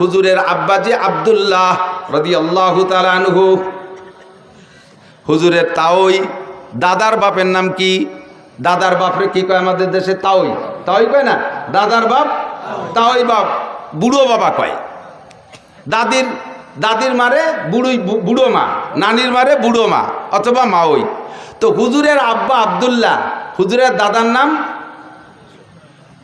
হুজুরের আব্বাজি আব্দুল্লাহ রদি আল্লাহ তালানহু হুজুরের তাওই, দাদার বাপের নাম কি? দাদার বাপরে কি কয় আমাদের দেশে? তাওই। তাওই কয় না? দাদার বাপ? তাওই বাপ। বুড়ো বাবা কয়। দাদির দাদির মারে বুড়ুই বুড়ো মা। নানির মারে বুড়ো মা, অথবা মাওই। তো হুজুরের আব্বা আব্দুল্লাহ, হুজুরের দাদার নাম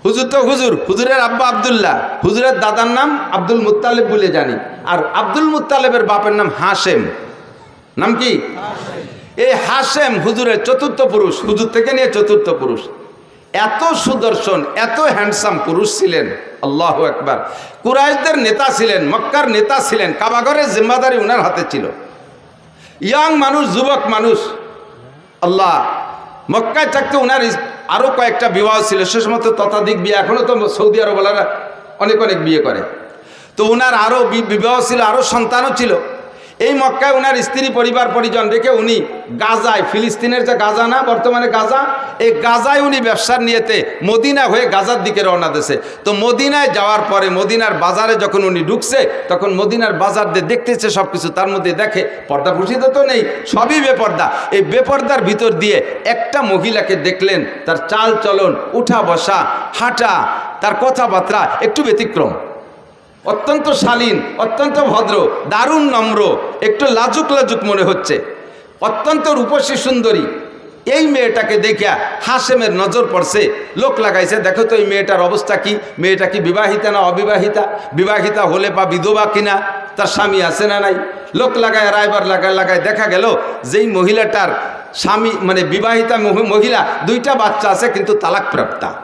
হুজুর তো হুজুর হুজুরের আব্বা আবদুল্লাহ হুজুরের দাদার নাম আব্দুল মুত্তালেব বলে জানি। আর আব্দুল মুত্তালেবের বাপের নাম হাসেম নাম কি? এই হাসেম হুজুরের চতুর্থ পুরুষ হুজুর থেকে নিয়ে চতুর্থ পুরুষ। এত সুদর্শন এত হ্যান্ডসাম পুরুষ ছিলেন আল্লাহ একবার কুরাইশদের নেতা ছিলেন মক্কার নেতা ছিলেন কাবাগরের জিম্মাদারি ওনার হাতে ছিল। ইয়াং মানুষ যুবক মানুষ আল্লাহ মক্কায় থাকতে ইস- আরও কয়েকটা বিবাহ ছিল। সে সমস্ত তথাধিক বিয়ে এখনও তো সৌদি আরবওয়ালারা অনেক অনেক বিয়ে করে। তো ওনার আরও বিবাহ ছিল আরও সন্তানও ছিল। এই মক্কায় ওনার স্ত্রী, পরিবার, পরিজন রেখে উনি গাজায়, ফিলিস্তিনের যে গাজা না, বর্তমানে গাজা, এই গাজায় উনি ব্যবসার নিয়েতে মদিনা হয়ে গাজার দিকে রওনা দিয়েছে। তো মদিনায় যাওয়ার পরে মদিনার বাজারে যখন উনি ঢুকছে, তখন মদিনার বাজার দিয়ে দেখতেছে সব কিছু তার মধ্যে দেখে পর্দা ভূষিত তো নেই, সবই বেপর্দা। এই বেপর্দার ভিতর দিয়ে একটা মহিলাকে দেখলেন, তার চাল চলন উঠা বসা হাঁটা, তার কথাবার্তা একটু ব্যতিক্রম। অত্যন্ত শালীন, অত্যন্ত ভদ্র, দারুণ নম্র, একটু লাজুক লাজুক মনে হচ্ছে। অত্যন্ত রূপসী সুন্দরী। এই মেয়েটাকে দেখিয়া হাসেমের নজর পড়ছে, লোক লাগাইছে, দেখো তো এই মেয়েটার অবস্থা কি? মেয়েটা কি বিবাহিতা না অবিবাহিতা? বিবাহিতা হলে বা বিধবা কিনা তার স্বামী আছে না নাই? লোক লাগায় রায়বার লাগায় লাগায় দেখা গেল, যেই মহিলাটার স্বামী মানে বিবাহিতা মহি- মহিলা, দুইটা বাচ্চা আছে, কিন্তু তালাক প্রাপ্তা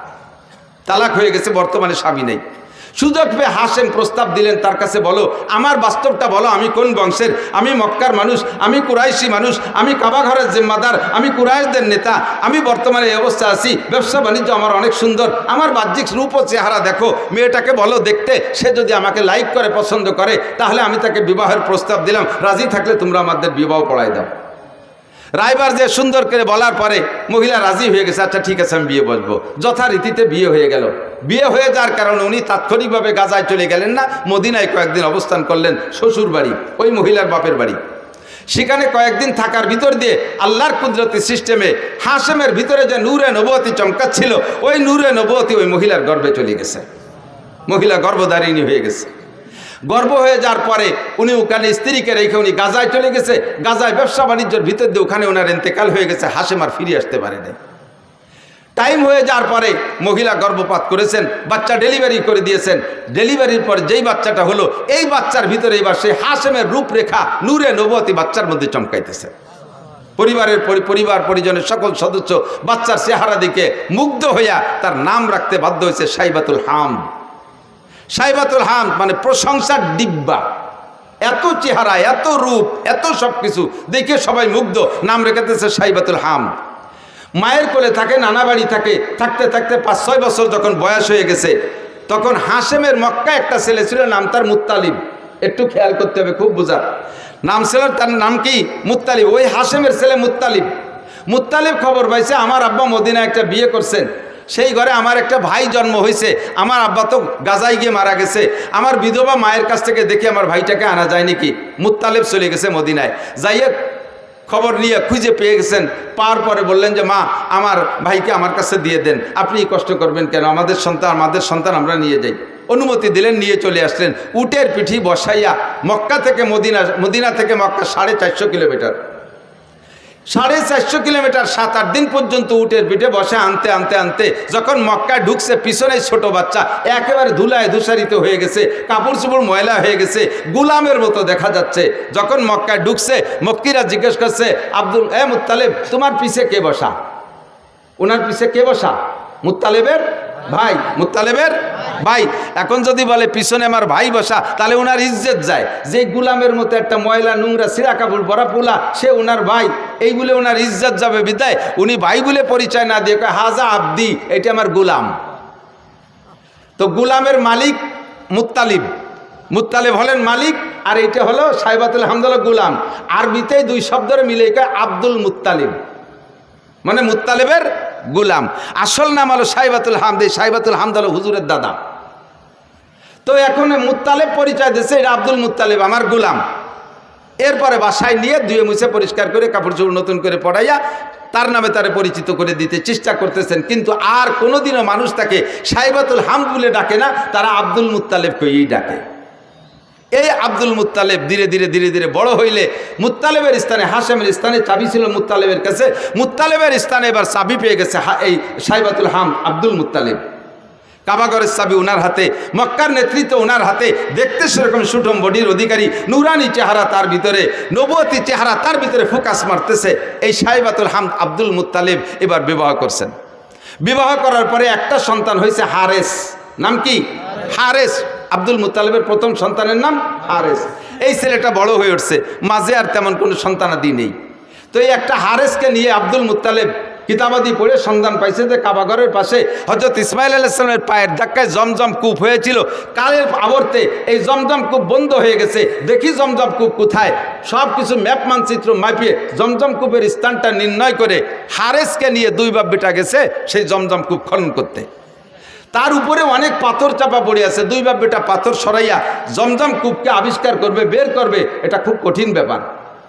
তালাক হয়ে গেছে, বর্তমানে স্বামী নেই। সুযোগ পেয়ে হাসেম প্রস্তাব দিলেন, তার কাছে বলো, আমার বাস্তবটা বলো, আমি কোন বংশের? আমি মক্কার মানুষ, আমি কুরাইশি মানুষ, আমি কাবাঘরের জিম্মাদার, আমি কুরাইশদের নেতা, আমি বর্তমানে এই অবস্থা আছি, ব্যবসা বাণিজ্য আমার অনেক সুন্দর, আমার বাহ্যিক রূপ ও চেহারা দেখো, মেয়েটাকে বলো দেখতে, সে যদি আমাকে লাইক করে, পছন্দ করে, তাহলে আমি তাকে বিবাহের প্রস্তাব দিলাম, রাজি থাকলে তোমরা আমাদের বিবাহ পড়াই দাও। রায়বার যে সুন্দর করে বলার পরে মহিলা রাজি হয়ে গেছে আচ্ছা ঠিক আছে, আমি বিয়ে বসবো যথারীতিতে বিয়ে হয়ে গেল। বিয়ে হয়ে যাওয়ার কারণে উনি তাৎক্ষণিকভাবে গাজায় চলে গেলেন না, মদিনায় কয়েকদিন অবস্থান করলেন শ্বশুর বাড়ি, ওই মহিলার বাপের বাড়ি। সেখানে কয়েকদিন থাকার ভিতর দিয়ে আল্লাহর কুদরতি সিস্টেমে হাসেমের ভিতরে যে নূরে নবতী চমকাচ্ছিল, ওই নূরে নবতী ওই মহিলার গর্বে চলে গেছে। মহিলা গর্ভধারিণী হয়ে গেছে। গর্ভ হয়ে যাওয়ার পরে উনি ওখানে স্ত্রীকে রেখে উনি গাজায় চলে গেছে। গাজায় ব্যবসা বাণিজ্যের ভিতর দিয়ে ওখানে ওনার ইন্তেকাল হয়ে গেছে, হাসেম আর ফিরে আসতে পারেনি। টাইম হয়ে যাওয়ার পরে মহিলা গর্ভপাত করেছেন, বাচ্চা ডেলিভারি করে দিয়েছেন। ডেলিভারির পর যেই বাচ্চাটা হলো, এই বাচ্চার ভিতরে এবার সেই হাসেমের রূপরেখা, নূরে নবতী বাচ্চার মধ্যে চমকাইতেছে। পরিবারের পরি- পরিবার পরিজনের সকল সদস্য বাচ্চার চেহারা দিকে মুগ্ধ হইয়া তার নাম রাখতে বাধ্য হয়েছে সাইবাতুল হাম। সাইবাতুল হাম মানে প্রশংসার ডিব্বা এত চেহারা, এত রূপ, এত সব কিছু দেখে সবাই মুগ্ধ। নাম রেখেতেছে সাইবাতুল হাম। মায়ের কোলে থাকে, নানা বাড়ি থাকে, থাকতে থাকতে পাঁচ, ছয় বছর যখন বয়স হয়ে গেছে, তখন হাসেমের মক্কা একটা ছেলে ছিল, নাম তার মুত্তালিব একটু খেয়াল করতে হবে, খুব বোঝা নাম ছিল তার নাম কি? মুত্তালিব ওই হাসেমের ছেলে মুত্তালিব মুত্তালিব খবর পাইছে, আমার আব্বা মদিনা একটা বিয়ে করছেন। সেই ঘরে আমার একটা ভাই জন্ম হয়েছে। আমার আব্বা তো গাজায় গিয়ে মারা গেছে। আমার বিধবা মায়ের কাছ থেকে দেখে আমার ভাইটাকে আনা যায় নাকি? মুত্তালেব চলে গেছে মদিনায়। যাইয়ে খবর নিয়ে খুঁজে পেয়ে গেছেন। পাওয়ার পরে বললেন যে, মা, আমার ভাইকে আমার কাছে দিয়ে দেন। আপনি কষ্ট করবেন কেন? আমাদের সন্তান আমাদের সন্তান আমরা নিয়ে যাই। অনুমতি দিলেন, নিয়ে চলে আসলেন। উটের পিঠি বসাইয়া মক্কা থেকে মদিনা মদিনা থেকে মক্কা সাড়ে চারশো কিলোমিটার। সাড়ে চারশো কিলোমিটার সাত আট দিন পর্যন্ত উটের পিঠে বসে আনতে আনতে আনতে যখন মক্কায় ঢুকছে, পিছনে ছোট বাচ্চা, একেবারে ধুলায় ধূসারিত হয়ে গেছে কাপড় চোপড় ময়লা হয়ে গেছে, গুলামের মতো দেখা যাচ্ছে। যখন মক্কায় ঢুকছে, মক্কিরা জিজ্ঞেস করছে, আব্দুল, এ মুত্তালেব, তোমার পিছে কে বসা? ওনার পিছে কে বসা? মুত্তালেবের ভাই, মুত্তালেবের ভাই, এখন যদি বলে, পিছনে আমার ভাই বসা তাহলে ওনার ইজ্জত যায়। যে গুলামের মতো একটা ময়লা, নোংরা, সিরা কাপড় পরা পোলা, সে ওনার ভাই। এই বলে ওনার ইজ্জত যাবে বিদায়। উনি ভাই বলে পরিচয় না দিয়ে হাজা আব্দি, এটা আমার গুলাম। তো গুলামের মালিক মুত্তালিব। মুত্তালিব হলেন মালিক, আর এটা হলো সাইবাতুল হামদুল্লাহ গুলাম। আরবিতেই দুই শব্দের মিলে আব্দুল মুত্তালিব। মানে মুত্তালেবের গুলাম। আসল নাম হলো সাইবাতুল হামদ। এই সাইবাতুল হামদ হলো হুজুরের দাদা। তো এখন মুত্তালেব পরিচয় দিচ্ছে এটা আব্দুল মুত্তালেব আমার গুলাম। এরপরে বাসায় নিয়ে ধুয়ে মুছে পরিষ্কার করে কাপড় চোপড় নতুন করে পড়াইয়া তার নামে তারে পরিচিত করে দিতে চেষ্টা করতেছেন, কিন্তু আর কোনোদিনও মানুষ তাকে সাইবাতুল হাম বলে ডাকে না, তারা আব্দুল মুত্তালেবকেই ডাকে। এই আব্দুল মুত্তালেব ধীরে ধীরে ধীরে ধীরে বড় হইলে মুত্তালেবের স্থানে হাসেমের স্থানে চাবি ছিল মুত্তালেবের কাছে মুত্তালেবের স্থানে এবার চাবি পেয়ে গেছে এই সাইবাতুল হাম আব্দুল মুত্তালেব কাবাগরের সাবি ওনার হাতে, মক্কার নেতৃত্ব ওনার হাতে, দেখতে সেরকম সুঠম বডির অধিকারী, নুরানি চেহারা তার ভিতরে নবতী চেহারা তার ভিতরে ফোকাস মারতেছে। এই সাইবাতুল হাম আব্দুল মুত্তালেব এবার বিবাহ করছেন। বিবাহ করার পরে একটা সন্তান হয়েছে হারেস। নাম কি? হারেস। আব্দুল মুত্তালেবের প্রথম সন্তানের নাম হারেস। এই ছেলেটা বড় হয়ে উঠছে। মাঝে আর তেমন কোনো সন্তানাদি নেই। তো এই একটা হারেসকে নিয়ে আব্দুল মুত্তালেব কিতাবাদি পড়ে সন্ধান পাইছে যে কাবাগরের পাশে হজরত ইসমাইল আলাইসলামের পায়ের ধাক্কায় জমজম কূপ হয়েছিল। কালের আবর্তে এই জমজম কূপ বন্ধ হয়ে গেছে। দেখি জমজম কূপ কোথায়? সব কিছু ম্যাপ মানচিত্র মাপিয়ে জমজম কূপের স্থানটা নির্ণয় করে হারেসকে নিয়ে দুই বাপ বেটা গেছে সেই জমজম কূপ খনন করতে। তার উপরে অনেক পাথর চাপা পড়ে আছে। দুই বাপ বেটা পাথর সরাইয়া জমজম কূপকে আবিষ্কার করবে, বের করবে, এটা খুব কঠিন ব্যাপার।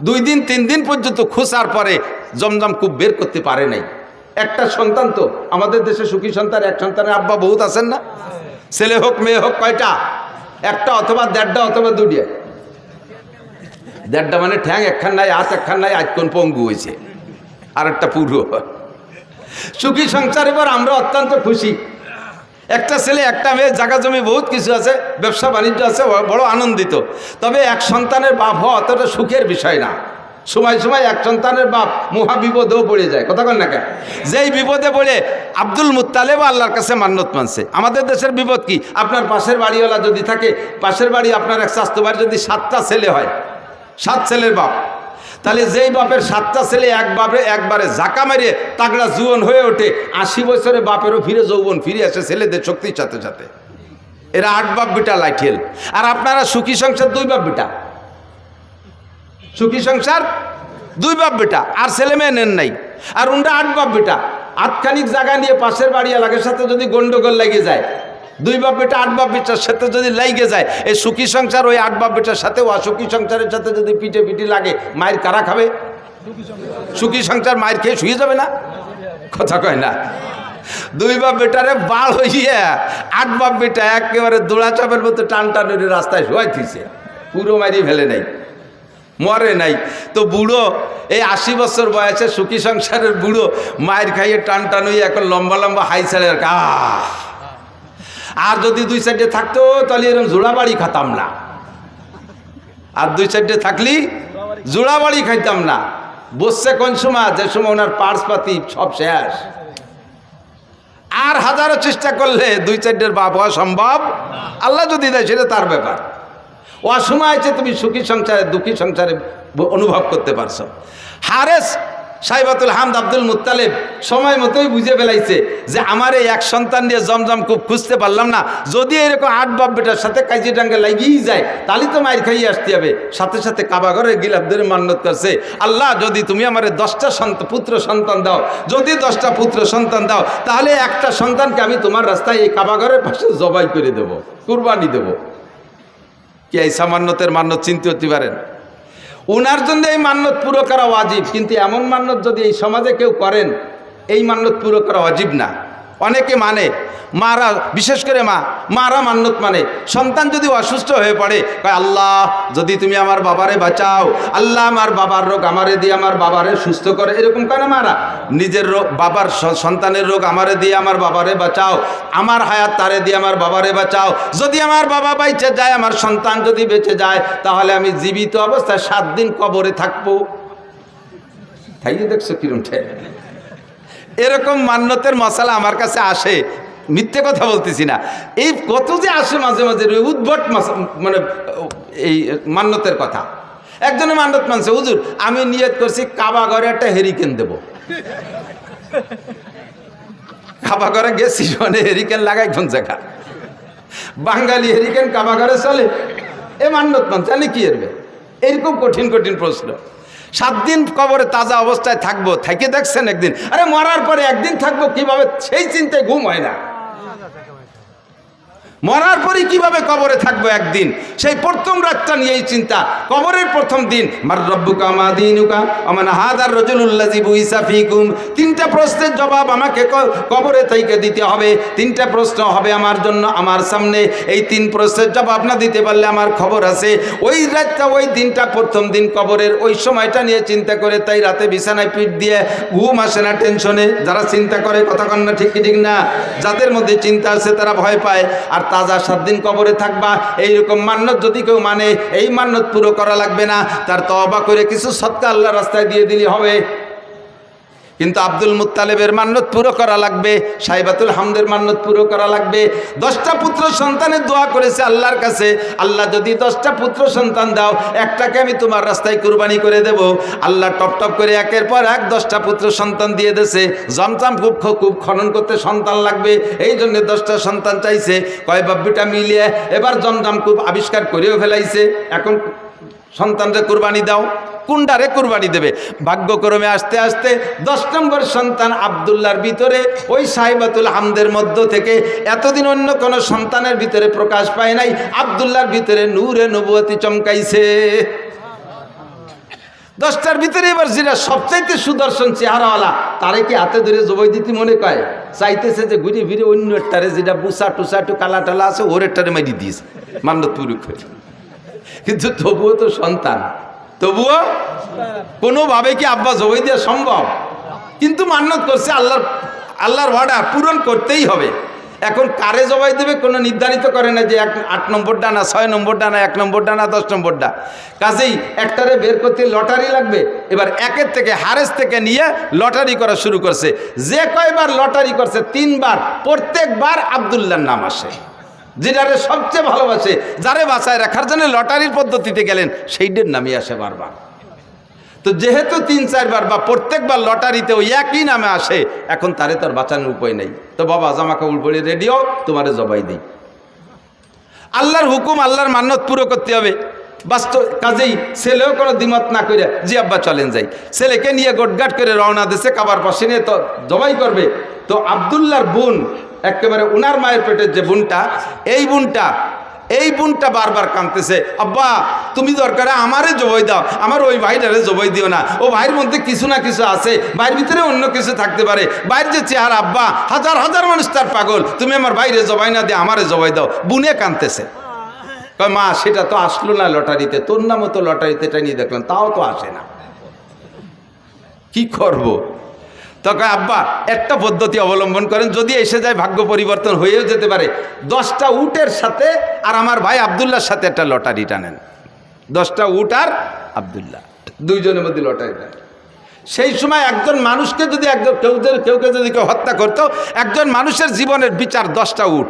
দুই দিন, তিন দিন পর্যন্ত খুসার পরে, জমজম কূপ বের করতে পারে নাই। একটা সন্তান তো, আমাদের দেশে সুখী সন্তান, এক সন্তানের আব্বা বহুত আছেন না? ছেলে হোক, মেয়ে হোক, কয়টা? একটা অথবা দেড়টা অথবা দুটিয়া দেড়টা মানে ঠ্যাং, একখান নাই, হাত একখান নাই, আজ কোন পঙ্গু হয়েছে। আর একটা পুরো সুখী সংসার এবার আমরা অত্যন্ত খুশি। একটা ছেলে, একটা মেয়ে জায়গা জমি বহুত কিছু আছে, ব্যবসা, বাণিজ্য আছে বড় আনন্দিত। তবে এক সন্তানের বাপ হওয়া অতটা সুখের বিষয় না। সময় সময় এক সন্তানের বাপ মহা বিপদেও পড়ে যায়। কথা কন না কেন? যেই বিপদে পড়ে আব্দুল মুত্তালেব আল্লাহর কাছে মান্যত মানছে। আমাদের দেশের বিপদ কি? আপনার পাশের বাড়িওয়ালা যদি থাকে, পাশের বাড়ি আপনার এক স্বাস্থ্য বাড়ি যদি সাতটা ছেলে হয়, সাত ছেলের বাপ। তাহলে যেই বাপের সাতটা ছেলে এক বাপে একবারে জাকা মেরে তাগড়া জুয়ন হয়ে ওঠে, আশি বছরে বাপেরও ফিরে যৌবন, ফিরে আসে ছেলেদের শক্তির সাথে সাথে। এরা আট বাপ বিটা লাইঠেল আর আপনারা সুখী সংসার, দুই বাপ বিটা। সুখী সংসার, দুই বাপ বেটা। আর ছেলে মেয়ে নেন নাই। আর উনটা আট বাপ বেটা। আটখানিক জায়গা নিয়ে পাশের বাড়ি এলাকার সাথে যদি গন্ডগোল লেগে যায় দুই বাপ বেটা, আট বাপ বেটার সাথে যদি লাইগে যায়, এই সুখী সংসার ওই আট বাপ বেটার সাথে অসুখী সংসারের সাথে যদি পিঠে পিঠে লাগে, মায়ের কারা খাবে? সুখী সংসার মায়ের খেয়ে শুয়ে যাবে না? কথা কয় না। দুই বাপ বেটারে বাল হইয়া আট বাপ বেটা একেবারে দোড়া চাপের মতো টান টানের রাস্তায় শোয়াইতেছে পুরো মারিয়ে ফেলে নাই। মরে নাই। তো বুড়ো, এই আশি বছর বয়সে সুখী সংসারের বুড়ো মায়ের খাইয়ে টান টান হয়ে এখন লম্বা লম্বা হাই ছেড়ে আহ আর যদি দুই সাইডে থাকতো, তাহলে এরকম জোড়া বাড়ি খাতাম না। আর দুই সাইডে থাকলি জোড়া বাড়ি খাইতাম না। বসছে কোন সময়? যে সময় ওনার পার্স পাতি সব শেষ। আর হাজারো চেষ্টা করলে দুই চারটের বাপ হওয়া সম্ভব? আল্লাহ যদি দেয়, সেটা তার ব্যাপার। অসময় আছে তুমি সুখী সংসারে, দুঃখী সংসারে অনুভব করতে পারছ। হারেস সাইবাতুল হামদ আব্দুল মুত্তালেব সময় মতোই বুঝে ফেলাইছে যে আমার এই এক সন্তান দিয়ে জমজম খুব খুঁজতে পারলাম না। যদি এরকম আট বাপ বেটার সাথে কাজি ডাঙ্গে লাগিয়েই যায়, তাহলে তো মায়ের খাইয়ে আসতে হবে। সাথে সাথে কাবাগরের গিলাফদের মান্যত করছে। আল্লাহ, যদি তুমি আমার দশটা পুত্র সন্তান দাও, যদি দশটা পুত্র সন্তান দাও, তাহলে একটা সন্তানকে আমি তোমার রাস্তায় এই কাবাগরের পাশে জবাই করে দেব, কুরবানি দেবো। কি এই সামান্যতের মান্যত চিনতে হতে পারেন? ওনার জন্য এই মান্যত পুরো করা ওয়াজিব, কিন্তু এমন মান্যত যদি এই সমাজে কেউ করেন, এই মান্যত পুরো করা অজীব না। অনেকে মানে মারা, বিশেষ করে মা, মারা মান্নত মানে সন্তান যদি অসুস্থ হয়ে পড়ে, কয় আল্লাহ, যদি তুমি আমার বাবারে বাঁচাও, আল্লাহ আমার বাবার রোগ আমারে দিয়ে আমার বাবারে সুস্থ করে, এরকম কেন মারা? নিজের রোগ, বাবার সন্তানের রোগ আমারে দিয়ে আমার বাবারে বাঁচাও, আমার হায়াত তারে দিয়ে আমার বাবারে বাঁচাও, যদি আমার বাবা বাইচে যায়, আমার সন্তান যদি বেঁচে যায়, তাহলে আমি জীবিত অবস্থায় সাত দিন কবরে থাকব। তাইয়ে দেখছ কিরম এরকম মান্যতের মশালা আমার কাছে আসে। মিথ্যে কথা বলতেছি না। এই কত যে আসে মাঝে মাঝে উদ্ভট মানে এই মান্যতের কথা। একজনে মান্যত মানছে, হুজুর, আমি নিয়ত করছি কাবা ঘরে একটা হেরিকেন দেব। কাবা ঘরে গেছি মানে হেরিকেন লাগাই কোন জায়গা? বাঙালি হেরিকেন কাবা ঘরে চলে। এ মান্যত মান জানি কি এরবে? এরকম কঠিন কঠিন প্রশ্ন। সাত দিন কবরে তাজা অবস্থায় থাকব, থেকে দেখছেন একদিন। আরে মরার পরে একদিন থাকব, কীভাবে সেই চিন্তায় ঘুম হয় না। মরার পরই কীভাবে কবরে থাকব একদিন? সেই প্রথম রাতটা নিয়েই চিন্তা। কবরের প্রথম দিন, মার রব্বুকা, মা দিনুকা আমার হাদার রজুলুল্লাজি বুইসা ফিকুম তিনটা প্রশ্নের জবাব আমাকে কবরে থেকে দিতে হবে। তিনটা প্রশ্ন হবে আমার জন্য আমার সামনে। এই তিন প্রশ্নের জবাব না দিতে পারলে আমার খবর আছে। ওই রাতটা, ওই দিনটা, প্রথম দিন কবরের ওই সময়টা নিয়ে চিন্তা করে তাই রাতে বিছানায় পিঠ দিয়ে ঘুম আসে না টেনশনে। যারা চিন্তা করে, কথা কন না ঠিক ঠিক না? যাদের মধ্যে চিন্তা আছে তারা ভয় পায়। আর তাজা সাত দিন কবরে থাকবা, এইরকম মান্যত যদি কেউ মানে এই মান্যত পুরো করা লাগবে না। তার তবা করে কিছু সৎকা আল্লাহ রাস্তায় দিয়ে দিলে হবে। কিন্তু আব্দুল মুত্তালেবের মান্যত পুরো করা লাগবে, সাইবাতুল হামদের মান্যত পুরো করা লাগবে। দশটা পুত্র সন্তানের দোয়া করেছে আল্লাহর কাছে। আল্লাহ যদি দশটা পুত্র সন্তান দাও, একটাকে আমি তোমার রাস্তায় কুরবানি করে দেব। আল্লাহ টপ টপ করে একের পর এক দশটা পুত্র সন্তান দিয়ে দেছে জমজম খুব খুব খনন করতে সন্তান লাগবে। এই জন্য দশটা সন্তান চাইছে। কয় বাব্বিটা মিলিয়ে এবার জমজম খুব আবিষ্কার করেও ফেলাইছে। এখন সন্তানরে কুরবানি দাও কুন্ডারে কুরবানি দেবে। ভাগ্যক্রমে আসতে আসতে দশ নম্বর সন্তান আবদুল্লার ভিতরে, ওই সাহেবাতুল হামদের মধ্য থেকে এতদিন অন্য কোনো সন্তানের ভিতরে প্রকাশ পায় নাই আবদুল্লার ভিতরে নূরে নবুয়তি চমকাইছে। দশটার ভিতরে এবার যেটা সবচাইতে সুদর্শন চেহারাওয়ালা, তারে কি হাতে ধরে জবাই দিতে মনে কয়? চাইতেছে যে ঘুরে ফিরে অন্য একটারে যেটা বুসা টুসা একটু কালা টালা আছে ওর একটারে মারি দিয়েছে, মান্নত পুরুষ কিন্তু তবুও তো সন্তান। তবুও কোনোভাবে কি আব্বা জবাই দেওয়া সম্ভব? কিন্তু মান্যত করছে আল্লাহর আল্লাহর অর্ডার পূরণ করতেই হবে। এখন কারে জবাই দেবে কোনো নির্ধারিত করে না যে এক, আট নম্বর ডানা, ছয় নম্বর ডানা, এক নম্বর ডানা, দশ নম্বর ডা কাজেই একটারে বের করতে লটারি লাগবে, এবার একের থেকে হারেস থেকে নিয়ে লটারি করা শুরু করছে। যে কয়বার লটারি করছে তিনবার, প্রত্যেকবার আবদুল্লার নাম আসে। যেটারে সবচেয়ে ভালোবাসে, যারে বাঁচায় রাখার জন্য লটারির পদ্ধতিতে গেলেন সেইটার নামই আসে বারবার। তো যেহেতু তিন, চারবার বা প্রত্যেকবার লটারিতে ওই একই নামে আসে, এখন তারে তার বাঁচানোর উপায় নেই। তো বাবা, জামা কাপড় পরে রেডিও তোমারে জবাই দিই। আল্লাহর হুকুম, আল্লাহর মান্যত পুরো করতে হবে। বাস্তব কাজেই ছেলেও কোনো দ্বিমত না করে জি আব্বা চলেন যাই। ছেলেকে নিয়ে গোটগাট করে রওনা দিছে, কাবার পাশে নিয়ে তো জবাই করবে। তো আবদুল্লাহর বোন, একেবারে উনার মায়ের পেটের যে বোনটা, এই বোনটা এই বোনটা বারবার কাঁদতেছে, আব্বা, তুমি দরকারে আমারে জবাই দাও, আমার ওই ভাইটারে জবাই দিও না, ও ভাইয়ের মধ্যে কিছু না কিছু আছে, ভাইয়ের ভিতরে অন্য কিছু থাকতে পারে বাইরের যে চেহারা, আব্বা, হাজার হাজার মানুষ তার পাগল, তুমি আমার বাইরে জবাই না দিয়ে আমারে জবাই দাও। বুনে কাঁদতেছে। মা, সেটা তো আসলো না লটারিতে, তোর নামও তো লটারিতে এটা নিয়ে দেখলাম, তাও তো আসে না। কি করব। তখন আব্বা, একটা পদ্ধতি অবলম্বন করেন, যদি এসে যায় ভাগ্য পরিবর্তন হয়েও যেতে পারে। দশটা উটের সাথে আর আমার ভাই আবদুল্লার সাথে একটা লটারি টানেন। দশটা উট আর আবদুল্লাহ, দুইজনের মধ্যে লটারি টানেন। সেই সময় একজন মানুষকে যদি একজন কেউ যদি কেউকে যদি কেউ হত্যা করতো, একজন মানুষের জীবনের বিচার দশটা উট।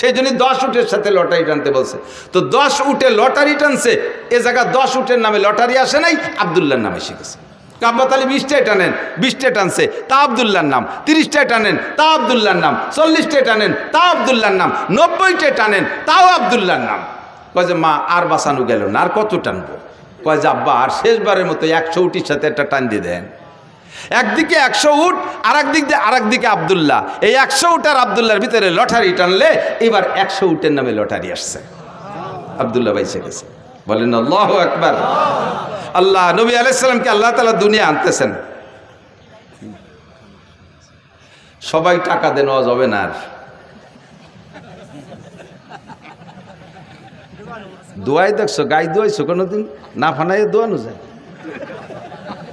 সেই জন্য দশ উটের সাথে লটারি টানতে বলছে। তো দশ উটে লটারি টানছে, এ জায়গা দশ উটের নামে লটারি আসে নাই আবদুল্লার নামে শিখেছে কাব্বাত আলী বিশটায় টানেন বিশটায় টানছে তা আবদুল্লার নাম তিরিশটায় টানেন তা আবদুল্লার নাম চল্লিশটায় টানেন তা আবদুল্লার নাম নব্বইটায় টানেন তাও আবদুল্লার নাম। কয় যে, মা, আর বাঁচানো গেল না, আর কত টানবো? কয় যে, আব্বা, আর শেষবারের মতো একশো উটির সাথে একটা টান দিয়ে দেন। একদিকে একশো উট আর একদিক দিয়ে আর একদিকে আবদুল্লাহ। এই একশো উট আর আবদুল্লার ভিতরে লটারি টানলে এবার একশো উটের নামে লটারি আসছে। আবদুল্লাহ ভাই গেছে। বলেন আল্লাহ একবার আল্লাহ নবী আলাইসাল্লামকে আল্লাহ তালা দুনিয়া আনতেছেন। সবাই টাকা দেন যাবে না আর। দোয়াই দেখছ গাই দোয়াইছো কোনোদিন না ফানাই দোয়ানো যায়।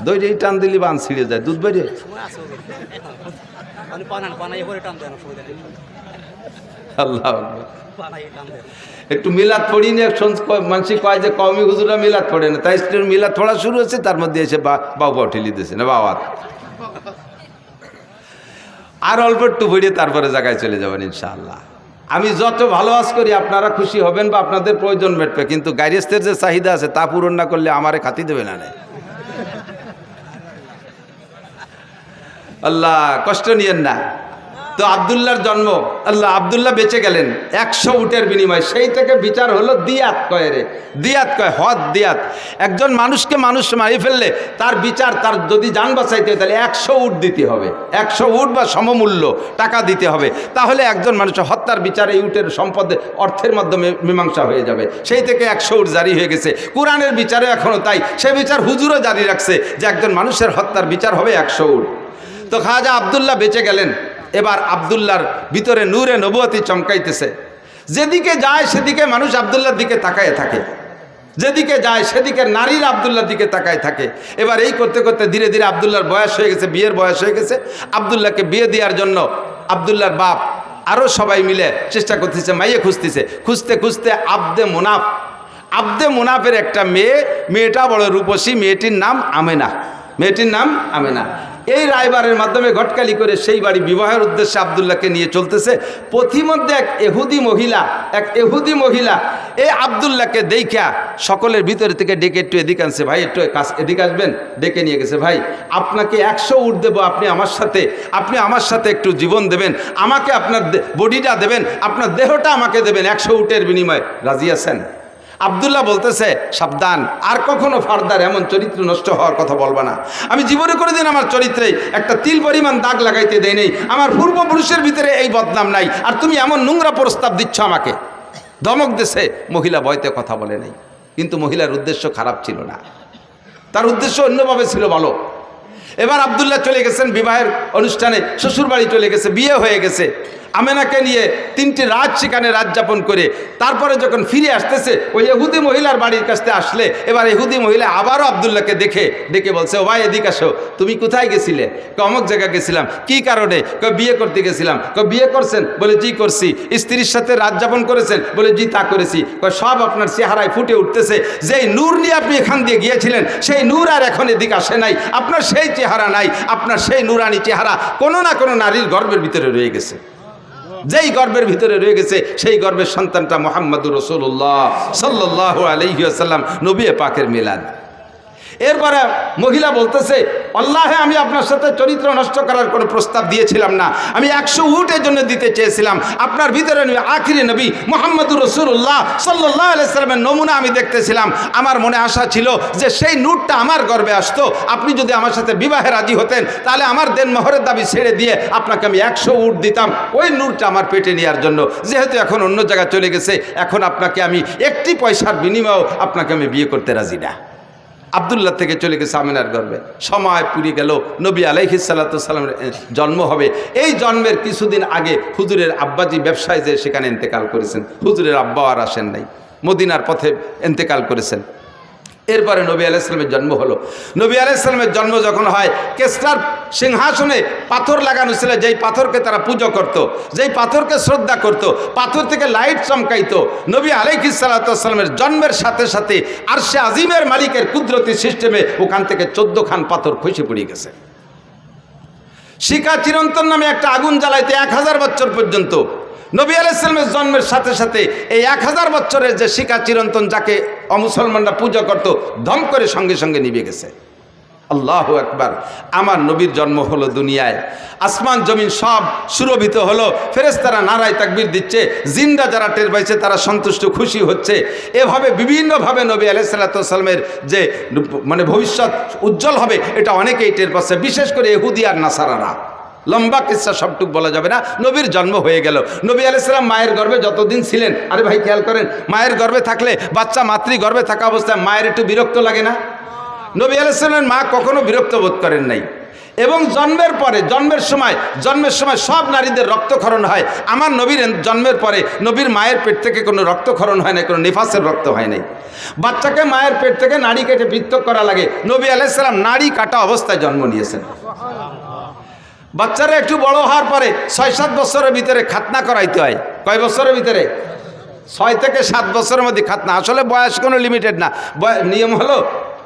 দই এই টান দিলি বান ছিঁড়ে যায় দুধ বেরিয়ে আল্লাহ একটু মিলাদ পড়ি নিয়ে মানুষ কয় যে কমি হুজুরা মিলাদ পড়ে না। তাই মিলাদ পড়া শুরু হচ্ছে তার মধ্যে এসে বা বাউ বাউ ঠেলি দিয়েছে না, বাবা। আর অল্প একটু ভরিয়ে তারপরে জায়গায় চলে যাবেন ইনশাআল্লাহ। আমি যত ভালো করি, আপনারা খুশি হবেন বা আপনাদের প্রয়োজন মেটবে, কিন্তু গাইরেস্তের যে চাহিদা আছে, তা পূরণ না করলে আমারে খাতি দেবে না। আল্লাহ, কষ্ট নিয়েন না। তো আবদুল্লাহর জন্ম, আল্লাহ আবদুল্লাহ বেঁচে গেলেন, একশো উটের বিনিময়। সেই থেকে বিচার হলো দিয়াত কয় রে? দিয়াত কয়, হদ দিয়াত। একজন মানুষকে মানুষ মারি ফেললে তার বিচার, তার যদি যান বাঁচাইতে হয়, তাহলে একশো উট দিতে হবে। একশো উট বা সমমূল্য টাকা দিতে হবে। তাহলে একজন মানুষের হত্যার বিচার, এই উটের সম্পদে অর্থের মাধ্যমে মীমাংসা হয়ে যাবে। সেই থেকে একশো উট জারি হয়ে গেছে। কোরআনের বিচারে এখনও তাই। সে বিচার হুজুরও জারি রাখছে যে একজন মানুষের হত্যার বিচার হবে একশো উট। তো খাজা আবদুল্লাহ বেঁচে গেলেন। এবার আবদুল্লাহর ভিতরে নূরে নবুয়তি চমকাইতেছে। যেদিকে যায় সেদিকে মানুষ আবদুল্লার দিকে তাকায় থাকে। যেদিকে যায় সেদিকে নারীর আবদুল্লার দিকে তাকায় থাকে। এবার এই করতে করতে ধীরে ধীরে আবদুল্লার বয়স হয়ে গেছে, বিয়ের বয়স হয়ে গেছে। আবদুল্লাহকে বিয়ে দেওয়ার জন্য আবদুল্লার বাপ আরও সবাই মিলে চেষ্টা করতেছে, মাইয়ে খুঁজতেছে। খুঁজতে খুঁজতে আবদে মুনাফ। আবদে মুনাফের একটা মেয়ে, মেয়েটা বড় রূপসী, মেয়েটির নাম আমেনা। মেয়েটির নাম আমেনা। এই রায়বারের মাধ্যমে ঘটকালি করে সেই বাড়ি বিবাহের উদ্দেশ্যে আবদুল্লাহকে নিয়ে চলতেছে। পথিমধ্যে এক এহুদি মহিলা, এক এহুদি মহিলা এই আবদুল্লাহকে দেখা সকলের ভিতরে থেকে ডেকে একটু এদিকে আনছে। ভাই, একটু কাছ, এদিকে আসবেন? ডেকে নিয়ে গেছে। ভাই, আপনাকে একশো উঠ দেবো, আপনি আমার সাথে, আপনি আমার সাথে একটু জীবন দেবেন, আমাকে আপনার বডিটা দেবেন, আপনার দেহটা আমাকে দেবেন, একশো উটের বিনিময়ে। রাজি আছেন? আবদুল্লাহ বলতেছে, সাবধান, আর কখনো ফার্দার এমন চরিত্র নষ্ট হওয়ার কথা বলবা না। আমি জীবনে করে দিন আমার চরিত্রে একটা তিল পরিমাণ দাগ লাগাইতে দেয় নেই। আমার পূর্বপুরুষের ভিতরে এই বদনাম নাই। আর তুমি এমন নোংরা প্রস্তাব দিচ্ছ আমাকে। ধমক দেশে মহিলা ভয়তে কথা বলে নাই। কিন্তু মহিলার উদ্দেশ্য খারাপ ছিল না। তার উদ্দেশ্য অন্যভাবে ছিল ভালো। এবার আবদুল্লাহ চলে গেছেন বিবাহের অনুষ্ঠানে, শ্বশুরবাড়ি চলে গেছে, বিয়ে হয়ে গেছে। আমেনাকে নিয়ে তিনটি রাত সেখানে রাত যাপন করে। তারপরে যখন ফিরে আসতেছে, ওই এহুদি মহিলার বাড়ির কাছে আসলে, এবার এহুদি মহিলা আবারও আবদুল্লাহকে দেখে ডেকে বলছে, ও ভাই, এদিক আসো, তুমি কোথায় গেছিলে? অমুক জায়গায় গেছিলাম। কি কারণে? ক বিয়ে করতে গেছিলাম। ক বিয়ে করছেন? বলে, জি, করছি। স্ত্রীর সাথে রাত যাপন করেছেন, বলে, জি, তা করেছি। ক সব আপনার চেহারায় ফুটে উঠতেছে। যেই নূর নিয়ে আপনি এখান দিয়ে গিয়েছিলেন, সেই নূর আর এখন এদিক আসে নাই। আপনার সেই চেহারা নাই, আপনার সেই নুরানি চেহারা কোনো না কোনো নারীর গর্বের ভিতরে রয়ে গেছে। যেই গর্বের ভিতরে রয়ে গেছে, সেই গর্বের সন্তানটা মোহাম্মদুর রসুল্লাহ সাল্লাহ আলহিহাসাল্লাম নবী পাকের মিলাদ। এরপরে মহিলা বলতেছে, আল্লাহে, আমি আপনার সাথে চরিত্র নষ্ট করার কোনো প্রস্তাব দিয়েছিলাম না। আমি একশো উটের জন্য দিতে চেয়েছিলাম। আপনার ভিতরে আখিরি নবী মোহাম্মদুর রসুল্লাহ সাল্লাহ আলাইসাল্লামের নমুনা আমি দেখতেছিলাম। আমার মনে আশা ছিল যে সেই নূরটা আমার গর্বে আসতো। আপনি যদি আমার সাথে বিবাহে রাজি হতেন, তাহলে আমার দেন মহরের দাবি ছেড়ে দিয়ে আপনাকে আমি একশো উট দিতাম। ওই নূরটা আমার পেটে নেওয়ার জন্য। যেহেতু এখন অন্য জায়গায় চলে গেছে, এখন আপনাকে আমি একটি পয়সার বিনিময়েও আপনাকে আমি বিয়ে করতে রাজি না। আবদুল্লাহ থেকে চলে গেছে আমিনার গর্বে সময় পুড়ে গেল, নবী আলাইহি সাল্লাতামের জন্ম হবে। এই জন্মের কিছুদিন আগে হুজুরের আব্বাজি ব্যবসায় যে সেখানে ইন্তেকাল করেছেন। হুজুরের আব্বা আর আসেন নাই। মদিনার পথে ইন্তেকাল করেছেন। এরপরে নবী আলাইসালামের জন্ম হলো নবী আলাইসালামের জন্ম যখন হয়, কেসটার সিংহাসনে পাথর লাগানো ছিল, যেই পাথরকে তারা পুজো করত। যেই পাথরকে শ্রদ্ধা করত। পাথর থেকে লাইট চমকাইত নবী আলাইহিসাল্লামের জন্মের সাথে সাথে আর সে আজিমের মালিকের কুদরতি সিস্টেমে ওখান থেকে চোদ্দ খান পাথর খসে পড়ে গেছে শিকা চিরন্তন নামে একটা আগুন জ্বালাইতে এক হাজার বছর পর্যন্ত নবী আলাইসালামের জন্মের সাথে সাথে এই এক হাজার বছরের যে শিকা চিরন্তন যাকে অমুসলমানরা পূজা করত, ধম করে সঙ্গে সঙ্গে নিভে গেছে। আল্লাহ একবার আমার নবীর জন্ম হলো দুনিয়ায়। আসমান, জমিন সব সুরভিত হলো। ফেরেস্তারা নারায় তাকবির দিচ্ছে। জিন্দা যারা টের পাইছে, তারা সন্তুষ্ট, খুশি হচ্ছে। এভাবে বিভিন্নভাবে নবী আলাইসাল্লামের যে মানে ভবিষ্যৎ উজ্জ্বল হবে, এটা অনেকেই টের পাচ্ছে। বিশেষ করে এহুদি আর নাসারারা। লম্বা কিসা সবটুক বলা যাবে না। নবীর জন্ম হয়ে গেল। নবী আলাইসালাম মায়ের গর্ভে যতদিন ছিলেন, আরে ভাই খেয়াল করেন, মায়ের গর্ভে থাকলে বাচ্চা মাতৃ গর্ভে থাকা অবস্থায় মায়ের একটু বিরক্ত লাগে না? নবী আলাইসালামের মা কখনো বিরক্ত বোধ করেন নাই। এবং জন্মের পরে, জন্মের সময় জন্মের সময় সব নারীদের রক্তক্ষরণ হয়। আমার নবীর জন্মের পরে নবীর মায়ের পেট থেকে কোনো রক্তক্ষরণ হয় না কোনো নিফাসের রক্ত হয় নাই। বাচ্চাকে মায়ের পেট থেকে নাড়ি কেটে পৃথক করা লাগে। নবী আলাইসালাম নাড়ি কাটা অবস্থায় জন্ম নিয়েছেন। বাচ্চারা একটু বড় হওয়ার পরে ছয়, সাত বছরের ভিতরে খাতনা করাইতে হয়। কয় বছরের ভিতরে? ছয় থেকে সাত বছরের মধ্যে খাতনা। আসলে বয়স কোনো লিমিটেড না। নিয়ম হলো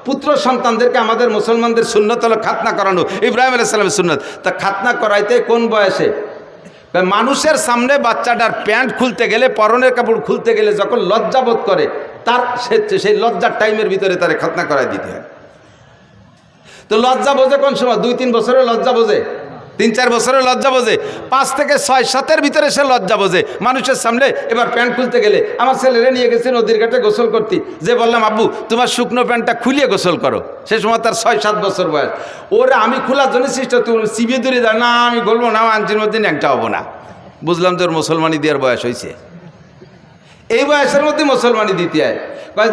পুত্র সন্তানদেরকে আমাদের মুসলমানদের সুন্নত হলো খাতনা করানো। ইব্রাহিম আলাইসালামের সুন্নত। তা খাতনা করাইতে কোন বয়সে? মানুষের সামনে বাচ্চাটার প্যান্ট খুলতে গেলে, পরনের কাপড় খুলতে গেলে যখন লজ্জা বোধ করে, তার সেই লজ্জার টাইমের ভিতরে তারে খাতনা করাই দিতে হয়। তো লজ্জা বোঝে কোন সময়? দুই, তিন বছরে লজ্জা বোঝে। তিন চার বছরে লজ্জা বোঝে। পাঁচ থেকে ছয় সাতের ভিতরে সে লজ্জা বোঝে। মানুষের সামনে এবার প্যান্ট খুলতে গেলে আমার ছেলেরে নিয়ে গেছে নদীর ঘাটে গোসল করতে। যে বললাম, আব্বু, তোমার শুকনো প্যান্টটা খুলিয়ে গোসল করো। সে সময় তার ছয় সাত বছর বয়স। ওরা আমি খোলার জন্য চেষ্টা তুমি চিবিয়ে দূরে যায় না, আমি বলব না আঞ্চির মধ্যে একটা হব না। বুঝলাম তোর মুসলমানি দেওয়ার বয়স হয়েছে এই বয়সের মধ্যে মুসলমানি দিতে হয়।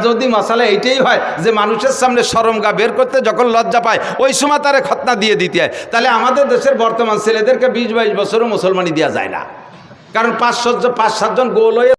যদি মশালা এইটাই হয় যে মানুষের সামনে সরমগা বের করতে যখন লজ্জা পায়, ওই সময় তারা খতনা দিয়ে দিতে হয়। তাহলে আমাদের দেশের বর্তমান ছেলেদেরকে বিশ বাইশ বছরও মুসলমানি দেওয়া যায় না। কারণ পাঁচ সাতজন পাঁচ, সাতজন গোল হয়ে